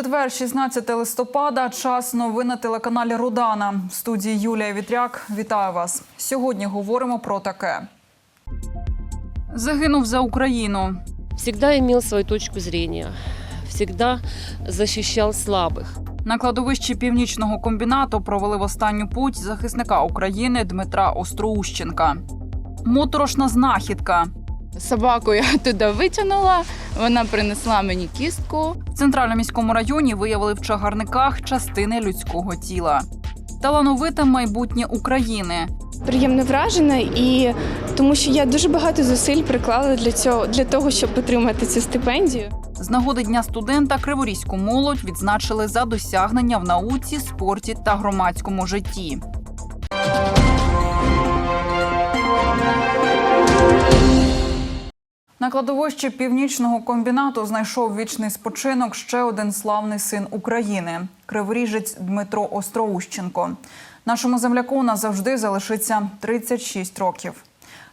Четвер, 16 листопада. Час новин на телеканалі Рудана. В студії Юлія Вітряк. Вітаю вас. Сьогодні говоримо про таке. Загинув за Україну. всегда имел свою точку зрения, всегда защищал слабых. На кладовищі північного комбінату провели в останню путь захисника України Дмитра Остроущенка. Моторошна знахідка. Собаку я туди витягнула, вона принесла мені кістку. В центральному міському районі виявили в чагарниках частини людського тіла. Талановите майбутнє України. приємно вражена, і тому що я дуже багато зусиль приклала для цього для того, щоб отримати цю стипендію. З нагоди Дня студента Криворізьку молодь відзначили за досягнення в науці, спорті та громадському житті. На кладовищі північного комбінату знайшов вічний спочинок ще один славний син України криворіжець Дмитро Остроущенко. Нашому земляку назавжди залишиться 36 років.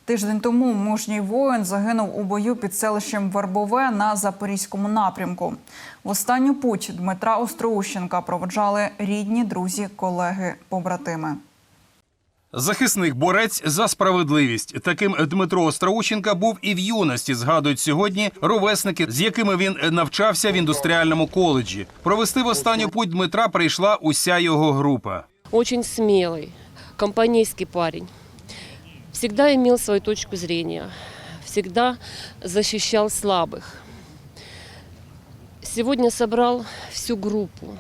Тиждень тому мужній воїн загинув у бою під селищем Вербове на запорізькому напрямку. В останню путь Дмитра Остроущенка проводжали рідні, друзі, колеги, побратими. Захисник борець за справедливість. Таким Дмитро Остроученка був і в юності. Згадують сьогодні ровесники, з якими він навчався в індустріальному коледжі. Провести в останню путь Дмитра прийшла уся його група. Очень смелый, компанейский парень. Всегда имел свою точку зрения, всегда защищал слабых. Сегодня собрал всю группу.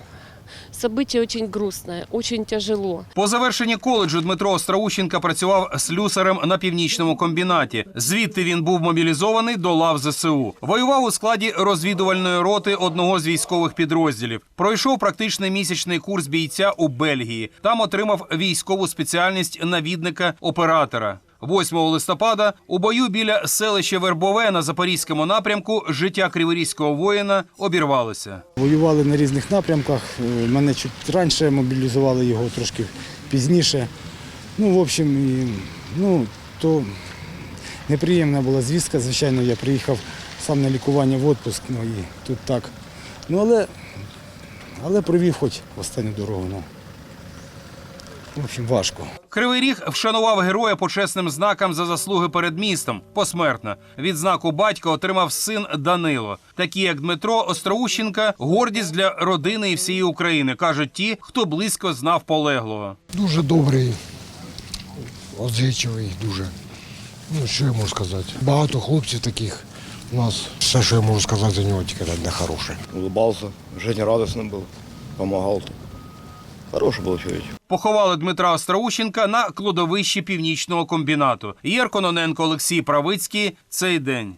Событие очень грустное, очень тяжело. По завершенні коледжу Дмитро Остроущенка працював слюсарем на північному комбінаті. Звідти він був мобілізований до лав ЗСУ. Воював у складі розвідувальної роти одного з військових підрозділів. Пройшов практичний місячний курс бійця у Бельгії. Там отримав військову спеціальність навідника оператора. 8 листопада у бою біля селища Вербове на запорізькому напрямку життя криворізького воїна обірвалося. Воювали на різних напрямках. Е, Мене чуть раніше мобілізували його трошки пізніше. Ну, в общем, ну, то неприємна була звістка. Звичайно, я приїхав сам на лікування в відпуск, ну і тут так. Ну, але, але провів хоч останню дорогу. Ну В общем, важко. Кривий Ріг вшанував героя почесним знаком за заслуги перед містом посмертно. Відзнаку батька отримав син Данило. Такі як Дмитро Остроущенка, гордість для родини і всієї України, кажуть ті, хто близько знав полеглого. Дуже добрий, отзичливий, дуже. Ну, що я можу сказати? Багато хлопців таких у нас. Все, що я можу сказати за нього, тільки одне хороше. улыбался, жизнерадостным был, помогал. Хороший был человек. Поховали Дмитра Остроущенка на кладовищі північного комбінату. Єр Кононенко, Олексій Правицький. Цей день.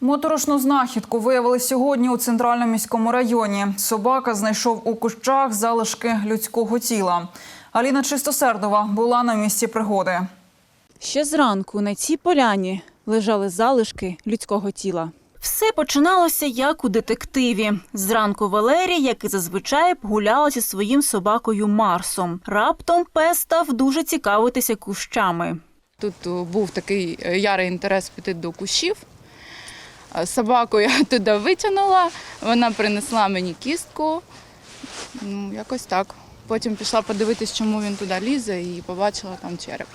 Моторошну знахідку виявили сьогодні у центральному міському районі. Собака знайшов у кущах залишки людського тіла. Аліна Чистосердова була на місці пригоди. Ще зранку на цій поляні лежали залишки людського тіла. Все починалося як у детективі. Зранку Валерія, як і зазвичай, гуляла зі своїм собакою Марсом. Раптом пес став дуже цікавитися кущами. Тут був такий е, ярий інтерес піти до кущів. Е, Собаку я туди витягнула, вона принесла мені кістку. Ну, якось так. Потім пішла подивитись, чому він туди лізе, і побачила там череп.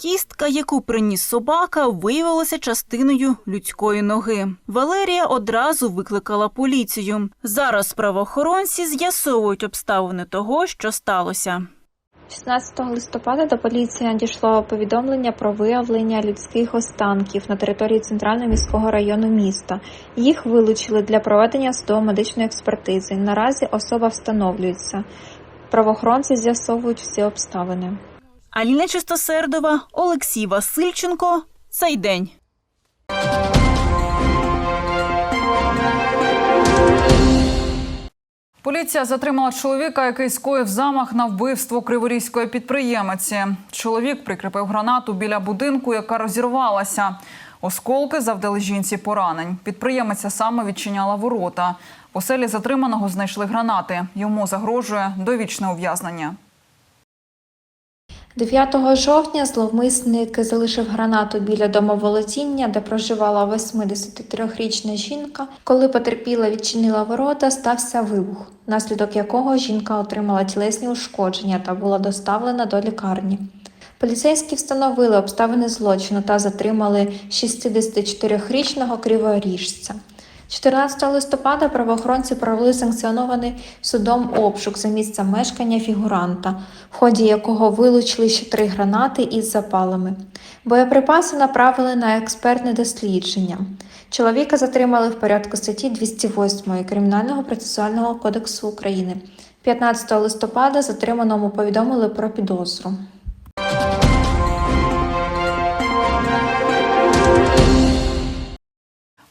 Кістка, яку приніс собака, виявилася частиною людської ноги. Валерія одразу викликала поліцію. Зараз правоохоронці з'ясовують обставини того, що сталося. 16 листопада до поліції надійшло повідомлення про виявлення людських останків на території центрального міського району міста. Їх вилучили для проведення судово-медичної експертизи. Наразі особа встановлюється. Правоохоронці з'ясовують всі обставини. Аліна Чистосердова, Олексій Васильченко. Цей день. Поліція затримала чоловіка, який скоїв замах на вбивство криворізької підприємиці. Чоловік прикріпив гранату біля будинку, яка розірвалася. Осколки завдали жінці поранень. Підприємиця саме відчиняла ворота. В оселі затриманого знайшли гранати. Йому загрожує довічне ув'язнення. 9 жовтня зловмисник залишив гранату біля домоволодіння, де проживала 83-річна жінка. Коли потерпіла відчинила ворота, стався вибух, внаслідок якого жінка отримала тілесні ушкодження та була доставлена до лікарні. Поліцейські встановили обставини злочину та затримали 64-річного криворіжця. 14 листопада правоохоронці провели санкціонований судом обшук за місцем мешкання фігуранта, в ході якого вилучили ще три гранати із запалами. Боєприпаси направили на експертне дослідження. Чоловіка затримали в порядку статті 208 Кримінального процесуального кодексу України. 15 листопада затриманому повідомили про підозру.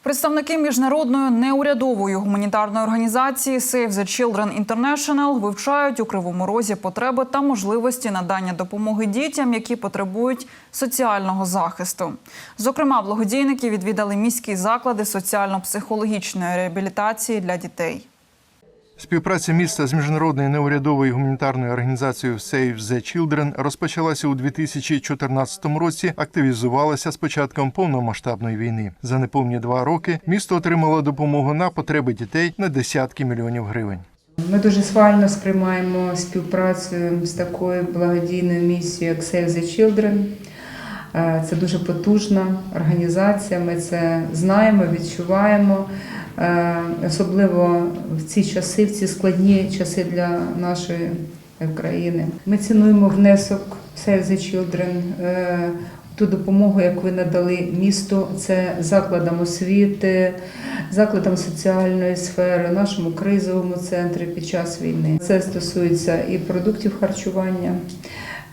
Представники міжнародної неурядової гуманітарної організації Save the Children International вивчають у Кривому Розі потреби та можливості надання допомоги дітям, які потребують соціального захисту. Зокрема, благодійники відвідали міські заклади соціально-психологічної реабілітації для дітей. Співпраця міста з міжнародною неурядовою гуманітарною організацією Save the Children розпочалася у 2014 році. Активізувалася з початком повномасштабної війни. За неповні два роки місто отримало допомогу на потреби дітей на десятки мільйонів гривень. Ми дуже схвально сприймаємо співпрацю з такою благодійною місією, як Save the Children. Е, Це дуже потужна організація. Ми це знаємо, відчуваємо. Е, Особливо в ці часи, в ці складні часи для нашої країни. Ми цінуємо внесок Save the Children, е, ту допомогу, яку ви надали місту, це закладам освіти, закладам соціальної сфери, нашому кризовому центрі під час війни. Це стосується і продуктів харчування.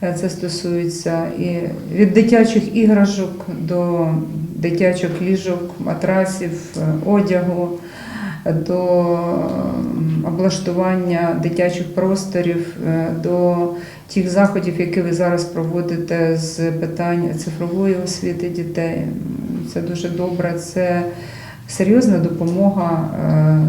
Е, Це стосується і від дитячих іграшок до дитячих ліжок, матрасів, е, одягу, е, до облаштування дитячих просторів, до тих заходів, які ви зараз проводите з питань цифрової освіти дітей. Це дуже добре. Це серйозна допомога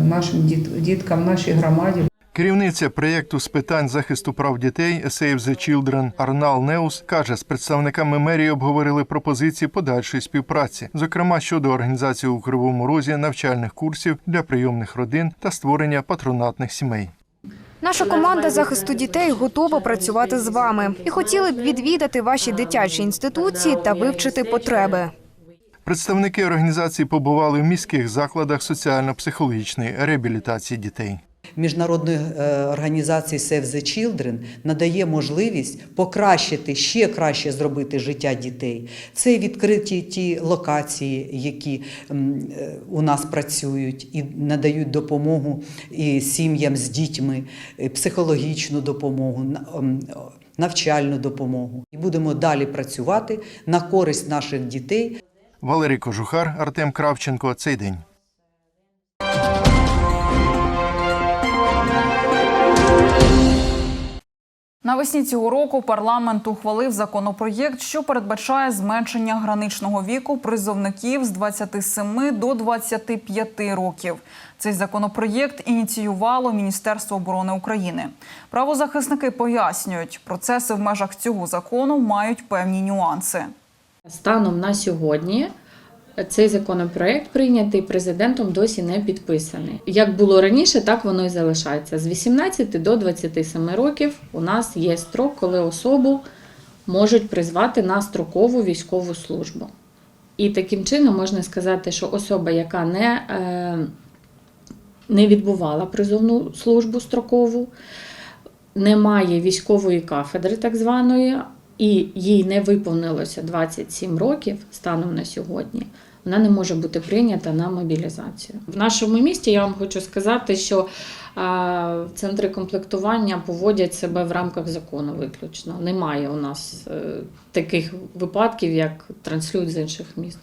нашим діткам, нашій громаді. Керівниця проєкту з питань захисту прав дітей Save the Children Арнал Неус каже, з представниками мерії обговорили пропозиції подальшої співпраці, зокрема щодо організації у Кривому Розі навчальних курсів для прийомних родин та створення патронатних сімей. Наша команда захисту дітей готова працювати з вами і хотіли б відвідати ваші дитячі інституції та вивчити потреби. Представники організації побували в міських закладах соціально-психологічної реабілітації дітей. Міжнародної е, організації Save the Children надає можливість покращити ще краще зробити життя дітей. Це відкриті ті локації, які е, у нас працюють і надають допомогу і сім'ям з дітьми, і психологічну допомогу. на- Навчальну допомогу і будемо далі працювати на користь наших дітей. Валерій Кожухар, Артем Кравченко. Цей день. Навесні цього року парламент ухвалив законопроєкт, що передбачає зменшення граничного віку призовників з 27 до 25 років. Цей законопроєкт ініціювало Міністерство оборони України. Правозахисники пояснюють, процеси в межах цього закону мають певні нюанси. Станом на сьогодні цей законопроект прийнятий президентом досі не підписаний. Як було раніше, так воно і залишається. З 18 до 27 років у нас є строк, коли особу можуть призвати на строкову військову службу. І таким чином можна сказати, що особа, яка не, е, не відбувала призовну службу строкову, не має військової кафедри, так званої, і їй не виповнилося 27 років станом на сьогодні, вона не може бути прийнята на мобілізацію. В нашому місті я вам хочу сказати, що центри комплектування поводять себе в рамках закону виключно. Немає у нас е, таких випадків, як транслюють з інших міст.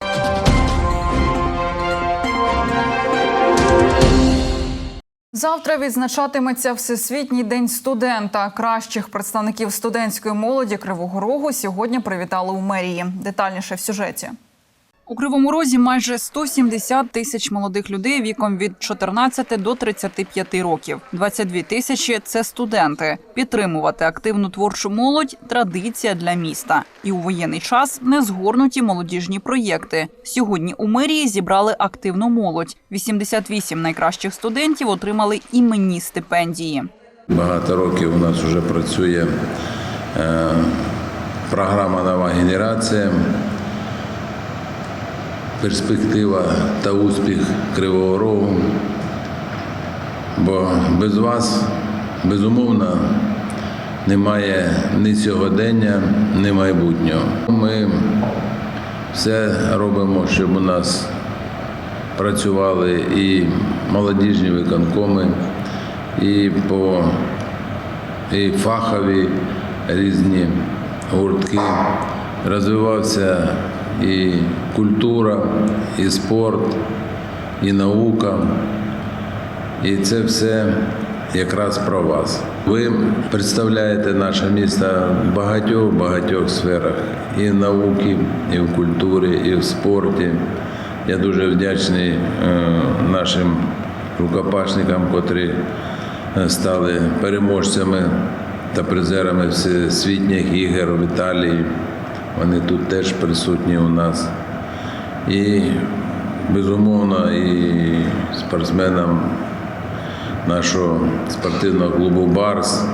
Завтра відзначатиметься Всесвітній день студента. Кращих представників студентської молоді Кривого Рогу сьогодні привітали у мерії. Детальніше в сюжеті. У Кривому Розі майже 170 тисяч молодих людей віком від 14 до 35 років. 22 тисячі – це студенти. Підтримувати активну творчу молодь – традиція для міста. І у воєнний час незгорнуті молодіжні проєкти. Сьогодні у мерії зібрали активну молодь. 88 найкращих студентів отримали іменні стипендії. Багато років у нас вже працює е, програма Нова генерація. Перспектива та успіх Кривого Рогу. Бо без вас, безумовно, немає ні сьогодення, ні майбутнього. Ми все робимо, щоб у нас працювали і молодіжні виконкоми, і по і фахові різні гуртки. Розвивався і культура, і спорт, і наука. І це все якраз про вас. Ви представляєте наше місто в багатьох багатьох сферах і в науці, і в культурі, і в спорті. Я дуже вдячний е, нашим рукопашникам, котрі е, стали переможцями та призерами всесвітніх ігор в Італії. Вони тут теж присутні у нас. І безумовно, і спортсменам нашого спортивного клубу Барс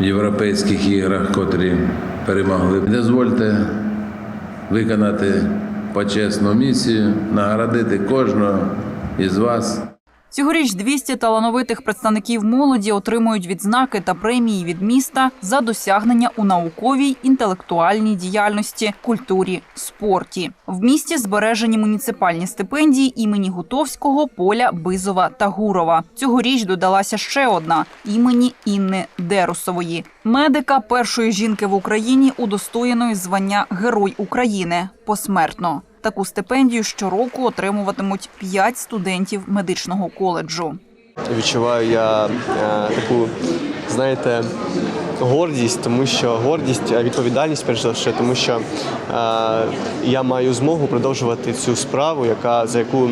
в європейських іграх, котрі перемогли. Дозвольте виконати почесну місію, наградити кожного із вас. Цьогоріч 200 талановитих представників молоді отримують відзнаки та премії від міста за досягнення у науковій, інтелектуальній діяльності, культурі, спорті. В місті збережені муніципальні стипендії імені Гутовського, Поля, Бизова та Гурова. Цьогоріч додалася ще одна імені Інни Дерусової, медика першої жінки в Україні, удостоєної звання Герой України посмертно. Таку стипендію щороку отримуватимуть 5 студентів медичного коледжу. Відчуваю я е, таку, знаєте, гордість, тому що гордість, відповідальність перш за все, тому що е, я маю змогу продовжувати цю справу, яка за яку,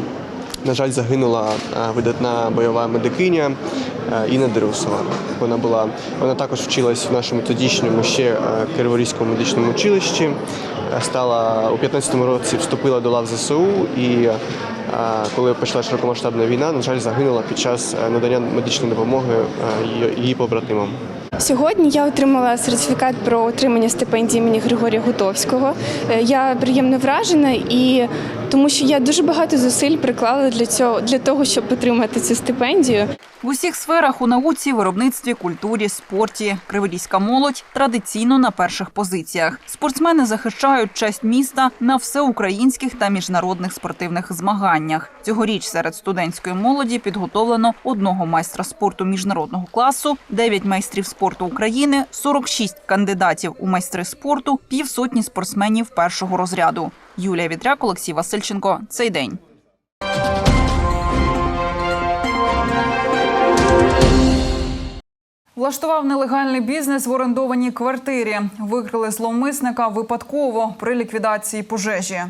на жаль, загинула е, видатна бойова медикиня е, Інна Дерусова. Вона була, вона також вчилась в нашому тодішньому ще е, Криворізькому медичному училищі. Стала у 15-му році вступила до лав ЗСУ і коли почала широкомасштабна війна, на жаль, загинула під час надання медичної допомоги її- побратимам. Сьогодні я отримала сертифікат про отримання стипендії імені Григорія Гутовського. Я приємно вражена і тому, що я дуже багато зусиль приклала для цього для того, щоб отримати цю стипендію. В усіх сферах у науці, виробництві, культурі, спорті криворізька молодь традиційно на перших позиціях. Спортсмени захищають честь міста на всеукраїнських та міжнародних спортивних змаганнях. Цьогоріч серед студентської молоді підготовлено одного майстра спорту міжнародного класу, 9 майстрів спорту України, 46 кандидатів у майстри спорту, півсотні спортсменів першого розряду. Юлія Вітряк, Олексій Васильченко. Цей день. Влаштував нелегальний бізнес в орендованій квартирі. Викрили зловмисника випадково при ліквідації пожежі.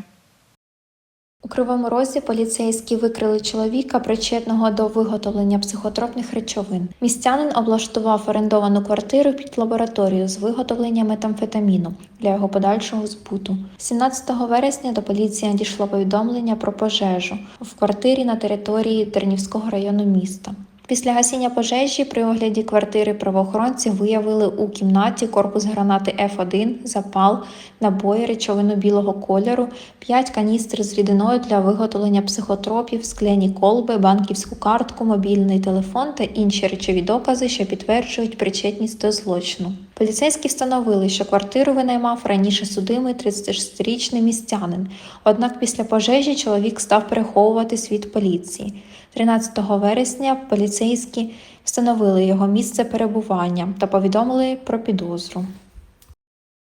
У Кривому Розі поліцейські викрили чоловіка, причетного до виготовлення психотропних речовин. Містянин облаштував орендовану квартиру під лабораторію з виготовлення метамфетаміну для його подальшого збуту. 17 вересня до поліції надійшло повідомлення про пожежу в квартирі на території Тернівського району міста. Після гасіння пожежі при огляді квартири правоохоронці виявили у кімнаті корпус гранати F1, запал, набої, речовину білого кольору, 5 каністр з рідиною для виготовлення психотропів, скляні колби, банківську картку, мобільний телефон та інші речові докази, що підтверджують причетність до злочину. Поліцейські встановили, що квартиру винаймав раніше судимий 36-річний містянин. Однак після пожежі чоловік став переховуватись від поліції. 13 вересня поліцейські встановили його місце перебування та повідомили про підозру.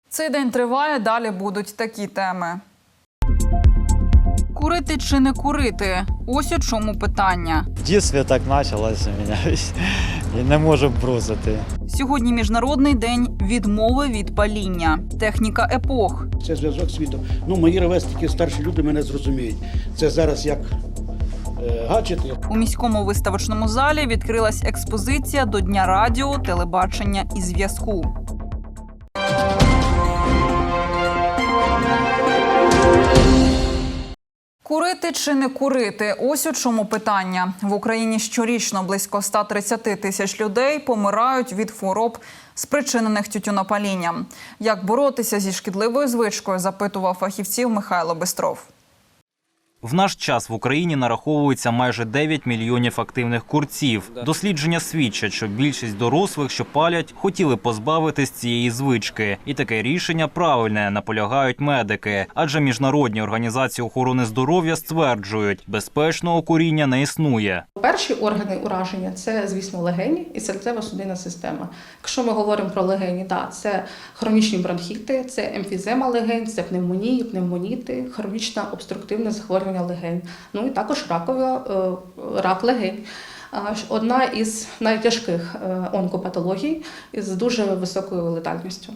Цей день триває. Далі будуть такі теми. Курити чи не курити? Ось у чому питання. В детстве так началось у. І не можу бросити. Сьогодні міжнародний день відмови від паління. Техніка епох. Це зв'язок світу. Ну, мої ровесники, старші люди мене зрозуміють. Це зараз як гаджети. У міському виставочному залі відкрилась експозиція до Дня радіо, телебачення і зв'язку. Курити чи не курити? Ось у чому питання. В Україні щорічно близько 130 тисяч людей помирають від хвороб, спричинених тютюнопалінням. Як боротися зі шкідливою звичкою, запитував фахівців Михайло Бистров. В наш час в Україні нараховується майже 9 мільйонів активних курців. Дослідження свідчать, що більшість дорослих, що палять, хотіли позбавитись цієї звички, і таке рішення правильне, наполягають медики. Адже міжнародні організації охорони здоров'я стверджують, безпечного куріння не існує. Перші органи ураження це, звісно, легені і серцево-судинна система. Якщо ми говоримо про легені, да, це хронічні бронхіти, це емфізема легень, це пневмонії, пневмоніти, хронічне обструктивне захворювання легень. Ну і також ракове, е, рак легень. Одна із найтяжких е, онкопатологій з дуже високою летальністю.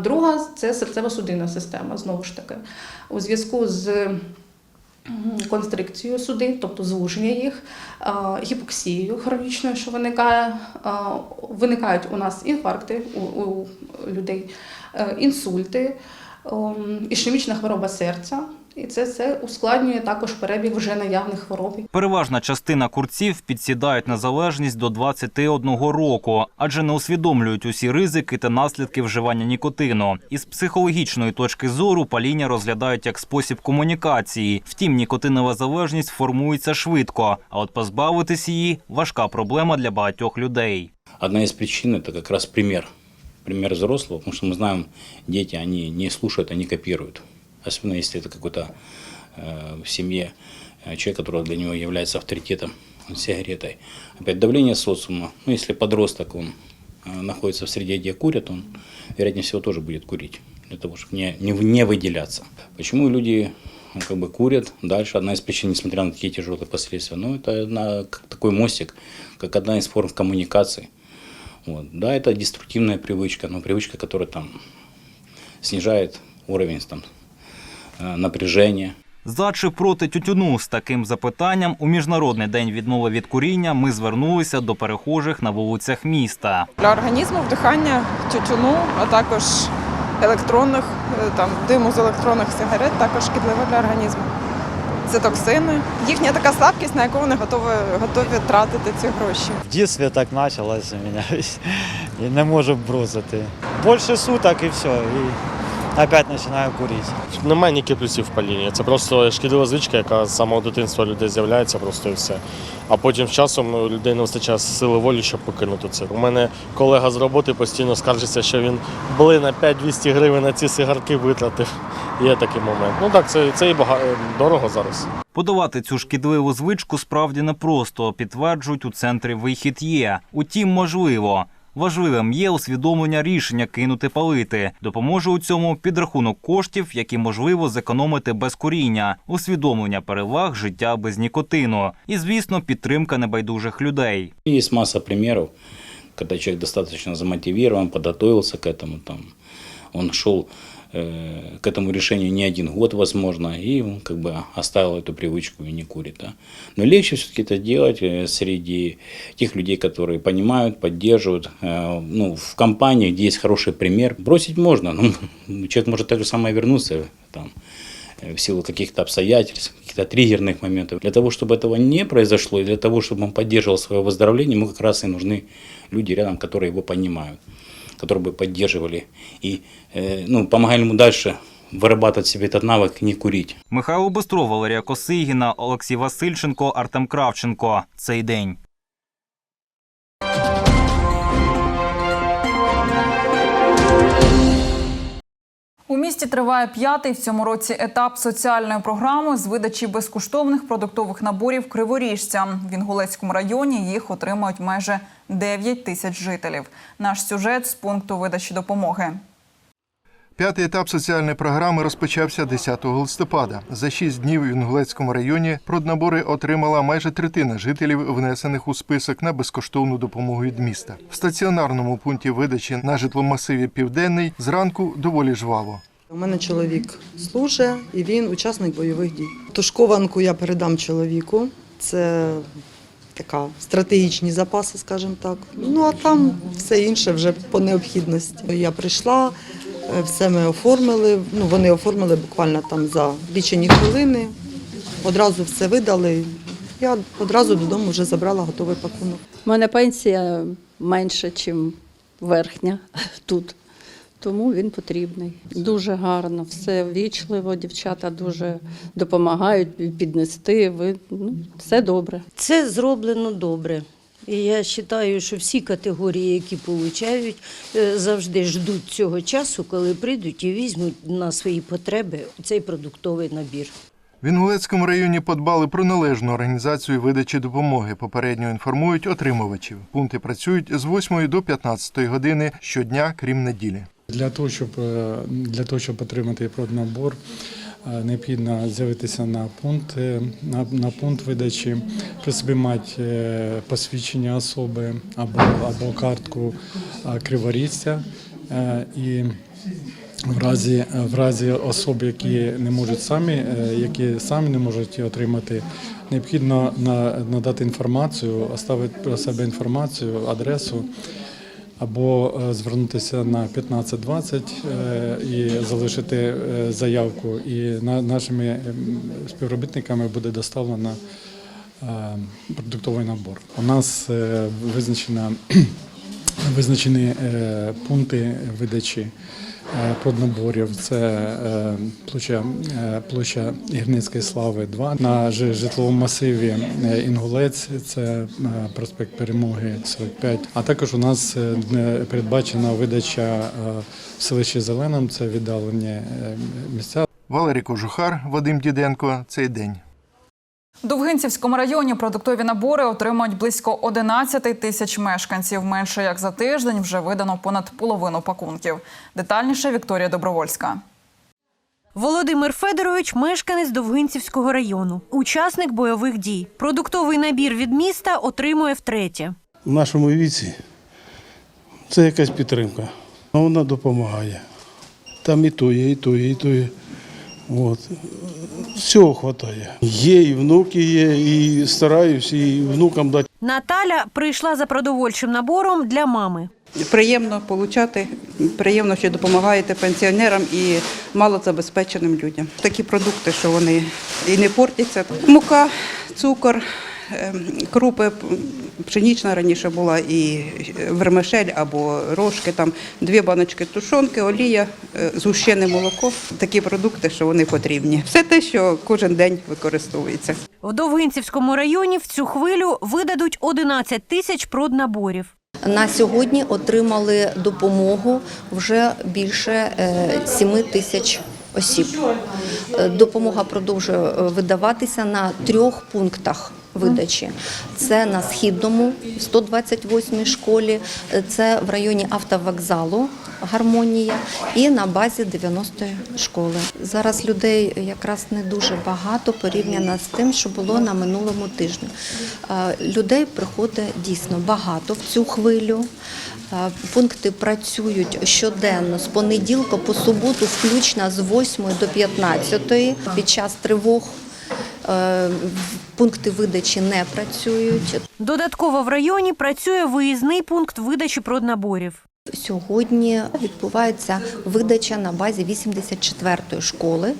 Друга це серцево-судинна система, знову ж таки. У зв'язку з констрикцією судин, тобто звуження їх, гіпоксією хронічною, що виникає, виникають у нас інфаркти у, людей, е, інсульти, ем, ішемічна хвороба серця. І це все ускладнює також перебіг вже наявних хвороб, Переважна частина курців підсідають на залежність до 21 року, адже не усвідомлюють усі ризики та наслідки вживання нікотину. Із психологічної точки зору паління розглядають як спосіб комунікації. Втім, нікотинова залежність формується швидко, а от позбавитись її важка проблема для багатьох людей. Одна из причин – это как раз пример. Пример взрослого, потому что мы знаем, дети, они не слушают, они копируют. Особенно если это какой-то э, в семье э, человек, который для него является авторитетом, сигаретой. Опять давление социума. Ну, если подросток, он э, находится в среде, где курят, он, вероятнее всего, тоже будет курить, для того, чтобы не, не, не выделяться. Почему люди ну, как бы курят дальше? Одна из причин, несмотря на такие тяжелые последствия, ну, это одна, как такой мостик, как одна из форм коммуникации. Вот. Да, это деструктивная привычка, но привычка, которая там снижает уровень там, э. За чи проти тютюну з таким запитанням у міжнародний день відмови від куріння ми звернулися до перехожих на вулицях міста. Для організму вдихання тютюну, а також електронних е, там диму з електронних сигарет також шкідливе для організму. Це токсини. Їхня така слабкість, на яку вони готові, готові тратити ці гроші. В дитинстві так почалось у мене. І не можу бросити. Більше суток і все. І опять починаю курити. Немає ніяких плюсів в палінні. Це просто шкідлива звичка, яка з самого дитинства людей з'являється просто і все. А потім з часом ну, у людей не вистачає сили волі, щоб покинути це. У мене колега з роботи постійно скаржиться, що він були на 5-200 гривень на ці сигарки витратив. Є такий момент. Ну так, це, це і бага... дорого зараз. Подолати цю шкідливу звичку справді непросто, підтверджують у центрі вихід є. Утім, можливо. Важливим є усвідомлення рішення кинути палити. Допоможе у цьому підрахунок коштів, які можливо зекономити без куріння, усвідомлення переваг життя без нікотину. І, звісно, підтримка небайдужих людей. Є маса примірів, коли человек достаточно замотивирован, подготовился до цього. Он шел э, к этому решению не один год, возможно, и он как бы оставил эту привычку и не курит. Да. Но легче все-таки это делать э, среди тех людей, которые понимают, поддерживают. Э, ну, в компании, где есть хороший пример, бросить можно. Ну, человек может так же самое вернуться там, в силу каких-то обстоятельств, каких-то триггерных моментов. Для того, чтобы этого не произошло, и для того, чтобы он поддерживал свое выздоровление, ему как раз и нужны люди рядом, которые его понимают, которые бы поддерживали и э, ну, помогали ему дальше вырабатывать в себе этот навык не курить. Михайло Бистров, Валерія Косигіна, Олексій Васильченко, Артем Кравченко. Цей день. У місті триває п'ятий в цьому році етап соціальної програми з видачі безкоштовних продуктових наборів криворіжцям. В Інгулецькому районі їх отримають майже 9 тисяч жителів. Наш сюжет з пункту видачі допомоги. П'ятий етап соціальної програми розпочався 10 листопада. За шість днів в Інгулецькому районі проднабори отримала майже третина жителів, внесених у список на безкоштовну допомогу від міста. В стаціонарному пункті видачі на житломасиві Південний зранку доволі жваво. У мене чоловік служить і він учасник бойових дій. Тушкованку я передам чоловіку. Це така стратегічні запаси, скажімо так. Ну а там все інше вже по необхідності. Я прийшла, все ми оформили. Ну вони оформили буквально там за лічені хвилини. Одразу все видали. Я одразу додому вже забрала готовий пакунок. У мене пенсія менша, ніж верхня тут. Тому він потрібний. Дуже гарно, все ввічливо, дівчата дуже допомагають піднести. Ви, ну, все добре. Це зроблено добре. І я вважаю, що всі категорії, які получають, е, завжди ждуть цього часу, коли прийдуть і візьмуть на свої потреби цей продуктовий набір. В Інгулецькому районі подбали про належну організацію видачі допомоги. Попередньо інформують отримувачів. Пункти працюють з 8 до 15 години щодня, крім неділі. Для того, щоб е, для того, щоб отримати проднабор, необхідно з'явитися на пункт е, на, на пункт видачі, при собі мати е, посвідчення особи або, або картку е. Е, І в разі, в разі особ, які не можуть самі, е, які самі не можуть отримати, необхідно на- надати інформацію, оставити про себе інформацію, адресу або е, звернутися на 1520 е, і залишити е, заявку. І на- нашими ем, співробітниками буде доставлено продуктовий набор. У нас визначена визначені пункти видачі е, проднаборів. Це е, площа, е, площа Гірницької слави 2. На жи- житловому масиві Інгулець, це проспект Перемоги 45. А також у нас передбачена видача в селищі Зеленом, це віддалені місця. Валерій Кожухар, Вадим Діденко. Цей день. В Довгинцівському районі продуктові набори отримують близько 11 тисяч мешканців. Менше як за тиждень вже видано понад половину пакунків. Детальніше Вікторія Добровольська. Володимир Федорович мешканець Довгинцівського району, учасник бойових дій. Продуктовий набір від міста отримує втретє. в нашому віці це якась підтримка. Вона допомагає. Там і то є, і то є, і то є. От. Всього вистачає. Є і внуки є, і стараюсь, і внукам дати. Наталя прийшла за продовольчим набором для мами. Приємно отримати, приємно, що допомагаєте пенсіонерам і малозабезпеченим людям. Такі продукти, що вони і не портяться. Мука, цукор, ем, крупи, пшенічна раніше була і вермишель або рожки, там дві баночки тушонки, олія, е, згущене молоко. Такі продукти, що вони потрібні. Все те, що кожен день використовується. В Довгинцівському районі в цю хвилю видадуть 11 тисяч проднаборів. На сьогодні отримали допомогу вже більше е, 7 тисяч осіб. Е, Допомога продовжує е, видаватися на трьох пунктах видачі. Це на східному 128 школі, це в районі автовокзалу гармонія і на базі 90-ї школи. Зараз людей якраз не дуже багато порівняно з тим, що було на минулому тижні. Е, Людей приходить дійсно багато в цю хвилю. Е, Пункти працюють щоденно з понеділка по суботу, включно з 8 до 15 під час тривог. Е, Пункти видачі не працюють. Додатково в районі працює виїзний пункт видачі проднаборів. Сьогодні відбувається видача на базі 84-ї школи.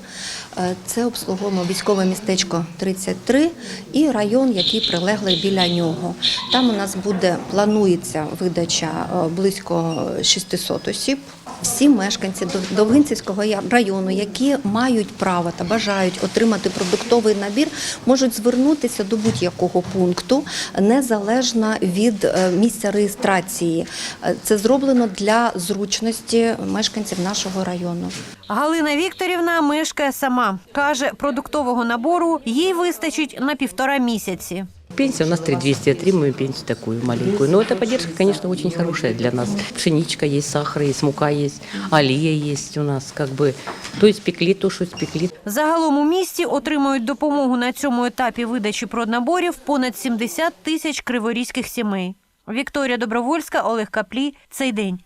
Е, Це обслуговуємо військове містечко 33 і район, який прилеглий біля нього. Там у нас буде планується видача е, близько 600 осіб. Всі мешканці Дов- Довгинцівського району, які мають право та бажають отримати продуктовий набір, можуть звернутися до будь-якого пункту незалежно від е, місця реєстрації. Е, Це зроблено для зручності мешканців нашого району. Галина Вікторівна мешкає сама. Каже, продуктового набору їй вистачить на півтора місяці. Пенсия у нас 3200, отримываем пенсию такую маленькую. Но эта поддержка, конечно, очень хорошая для нас. Пшеничка есть, сахар есть, мука есть, алия есть у нас, как бы. То испекли, то, что испекли. Загалом у місті отримують допомогу на цьому етапі видачі проднаборів понад 70 тисяч криворізьких сімей. Вікторія Добровольська, Олег Каплі. Цей день.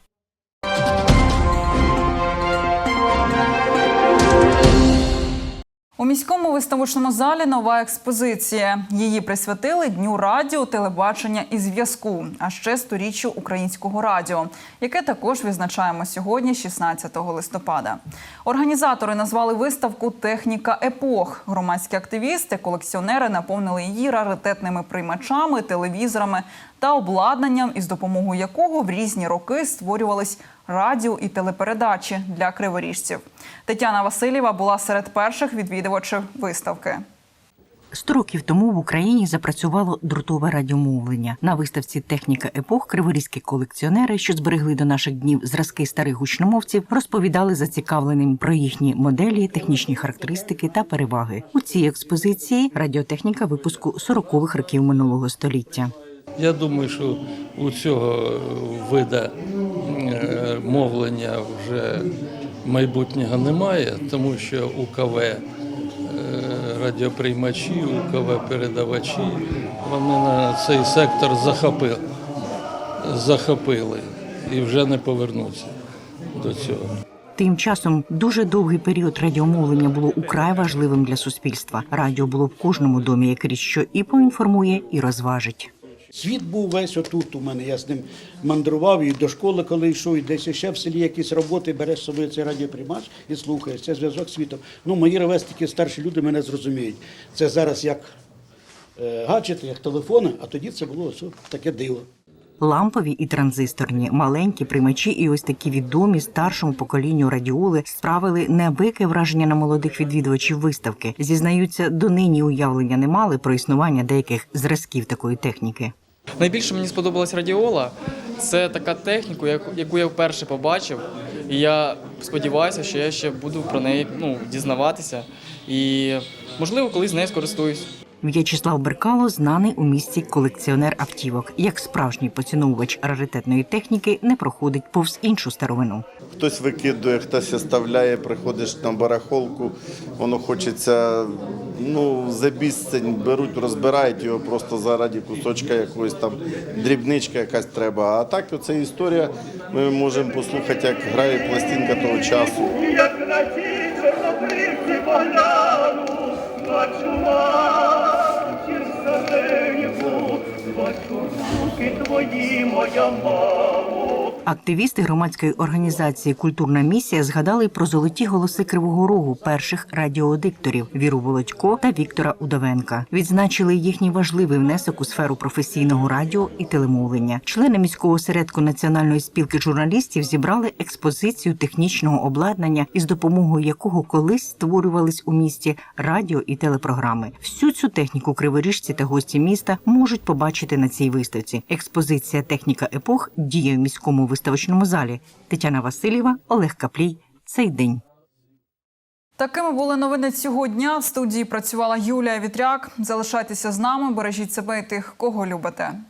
У міському виставочному залі нова експозиція. Її присвятили Дню радіо, телебачення і зв'язку, а ще сторіччю українського радіо, яке також відзначаємо сьогодні, 16 листопада. Організатори назвали виставку Техніка епох. Громадські активісти, колекціонери наповнили її раритетними приймачами, телевізорами та обладнанням, із допомогою якого в різні роки створювались радіо і телепередачі для криворіжців. Тетяна Васильєва була серед перших відвідувачів виставки. Сто років тому в Україні запрацювало дротове радіомовлення. На виставці Техніка епох криворізькі колекціонери, що зберегли до наших днів зразки старих гучномовців, розповідали зацікавленим про їхні моделі, технічні характеристики та переваги. У цій експозиції радіотехніка випуску 40-х років минулого століття. Я думаю, що у цього вида мовлення вже майбутнього немає, тому що УКВ е, радіоприймачі, УКВ передавачі, вони на цей сектор захопили, захопили і вже не повернуться до цього. Тим часом дуже довгий період радіомовлення було украй важливим для суспільства. Радіо було в кожному домі, як річ, що і поінформує, і розважить. Світ був весь отут у мене. Я з ним мандрував і до школи, коли йшов, і десь ще в селі якісь роботи, береш з собою цей радіоприймач і слухаєш. Це зв'язок з світом. Ну, мої ревестики, старші люди мене зрозуміють. Це зараз як е, гаджети, як телефони, а тоді це було ось таке диво. Лампові і транзисторні, маленькі приймачі і ось такі відомі старшому поколінню радіоли справили неабияке враження на молодих відвідувачів виставки. Зізнаються, донині уявлення не мали про існування деяких зразків такої техніки. Найбільше мені сподобалась радіола. Це така техніка, яку- я вперше побачив. І я сподіваюся, що я ще буду про неї ну, дізнаватися. І можливо, колись нею скористуюсь. В'ячеслав Беркало знаний у місті колекціонер автівок. Як справжній поціновувач раритетної техніки не проходить повз іншу старовину. Хтось викидує, хтось оставляє, приходиш на барахолку, воно хочеться ну, за безцінь беруть, розбирають його просто заради кусочка якоїсь там дрібничка якась треба. А так оце історія, ми можемо послухати, як грає пластинка того часу. Як на ті чорнобривці погляну, бачу руки твої, моя мамо. Активісти громадської організації Культурна місія згадали про золоті голоси Кривого Рогу перших радіодикторів Віру Володько та Віктора Удовенка. Відзначили їхній важливий внесок у сферу професійного радіо і телемовлення. Члени міського осередку національної спілки журналістів зібрали експозицію технічного обладнання, із допомогою якого колись створювались у місті радіо і телепрограми. Всю цю техніку криворіжці та гості міста можуть побачити на цій виставці. Експозиція Техніка епох діє в міському виставочному залі. Тетяна Васильєва, Олег Каплій. Цей день. Такими були новини цього дня. В студії працювала Юлія Вітряк. Залишайтеся з нами, бережіть себе і тих, кого любите.